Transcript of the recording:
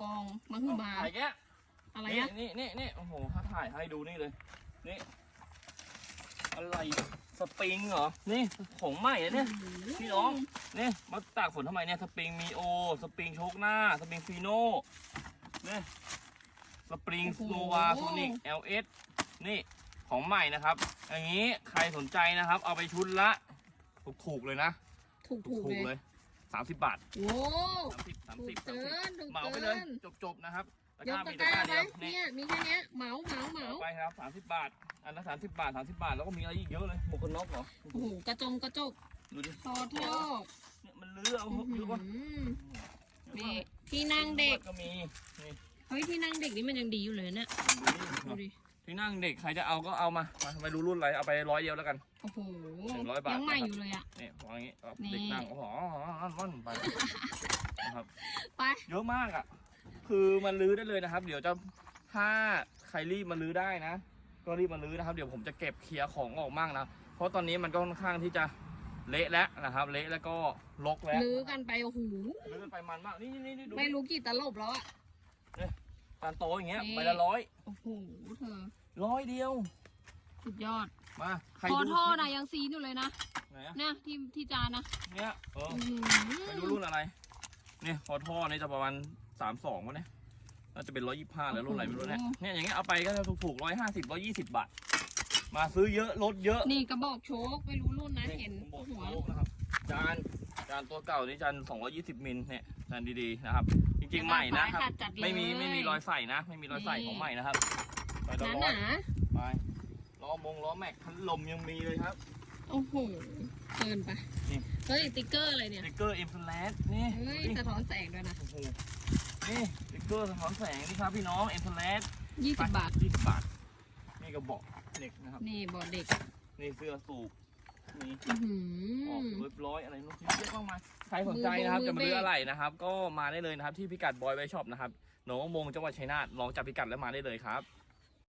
กองมังคือมาถ่ายแกะอะไรนี่อะนี่นี่นี่โอ้โหถ้าถ่ายให้ดูนี่เลย นี่ อะไร สปริงเหรอ นี่ของใหม่อะเนี่ย พี่น้อง นี่มาตากฝนทำไมเนี่ย สปริงมีโอ สปริงโชกหน้า สปริงฟีโน่นี่สปริงโนวาโซนิก LS นี่ของใหม่นะครับ อย่างนี้ใครสนใจนะครับ เอาไปชุดละ ถูกๆเลยนะ ถูกถูกถูกเลเลยย สามสิบบาทโอ้สามสิบสามถูสิบกสามเกิสิบนถูกเหมาไปเกิเลยนจบๆนะครับตะยกกร้าตะมีกตะร้ากร้าไหมเดียวนี่เนี่ยมีแค่เนี้ยเหมาเหมาเหมาเอาไปครับสามสิบบาท อันละสามสิบบาทสามสิบบาทแล้วก็มีอะไรอีกเยอะเลยหมวกกันน็อกเหรอโอ้โหกระจมกระจกดูดิพอโทษเนี่ยมันลื้อเอาอื้อเยหือะกว่าอนี่ที่นั่งเด็กก็มีนี่เฮ้ยที่นั่งเด็กนี่มันยังดีอยู่เลยเนี่ยดูดิ ที่นั่งเด็กใครจะเอาก็เอามามาไม่รู้รุ่นอะไรเอาไปร้อยเดียวแล้วกัน โอ้โหหนึ่งร้อยบาท ยังใหม่อยู่เลยอะนี่วางอย่างงี้เอานี่เด็กนั่งโอ้โหร่อนไปนะครับไป เยอะมากอะ คือมันลื้อได้เลยนะครับ เดี๋ยวจะถ้าใครรีบมาลื้อได้นะ ก็รีบมาลื้อนะครับเดี๋ยวผมจะเก็บเคลียร์ของออกมั่งนะเพราะตอนนี้มันก็ค่อนข้างที่จะเละแล้วนะครับ เละแล้วก็รกแล้วลื้อกันไปโอ้โหลื้อกันไปมันมากนี่นี่นี่ดูไม่รู้กี่ตลบแล้วอะการโตอย่างเงี้ยนี่ใบละร้อย โอ้โหเธอร้อยเดียว สุดยอด มาใครคอดูท่อนะยังซีนอยู่เลยนะไหนอะเนี่ยที่ที่จานนะเนี่ยเอออื้อไม่หืรู้อรุ่นอะไร เนี่ยคอท่อนี่จะประมาณสามสองวะเนี่ยน่าจะเป็นร้อยยี่ห้าแล้วรุ่นอะไรไม่รู้เนี่ยเนี่ยอย่างเงี้ยเอาไปก็จะถูกๆร้อยห้าสิบร้อยยี่สิบบาท มาซื้อเยอะลดเยอะนี่กระบอกโชกไม่รู้รุ่นนะเห็นผมบอกหัว โลกนะครับจานจานตัวเก่านี่จานสองร้อยี่สิบมิลเนี่ยจานดีๆนะครับ จริงๆใหม่นะครับขาดจัดเลย ไม่มีไม่มีรอยใส่นะ ไม่มีรอยใส่ของใหม่นะครับไปหต่อนาร้หอยนาไปล้อมงล้อแม็กพัดลมยังมีเลยครับโอ้โหเกินไปนี่ เฮ้ยติ๊กเกอร์อะไรเนี่ยสติกเกอร์เอ็มพลสนี่เฮ้ยนี่สะท้อนแสงด้วยนะโอ้โหนี่สติกเกอร์สะท้อนแสงนี่ครับพี่น้องเอ็มพลสยี่สิบบาท ยี่สิบบาทนี่กระบอกเหล็กนะครับ นี่บอดเด็ก นี่เสื้อสูบ นี่อื้อหืออกอเรียบร้อยอะไรนู้นเยอะมากมายใครสนใจนะครับมือจะมาเลือกมือเบรกอะไรนะครับ ก็มาได้เลยนะครับที่พิกัดบอยไวช็อปนะครับหนองมงจังหวัดชัยนาทลองจับพิกัดแล้วมาได้เลยครับ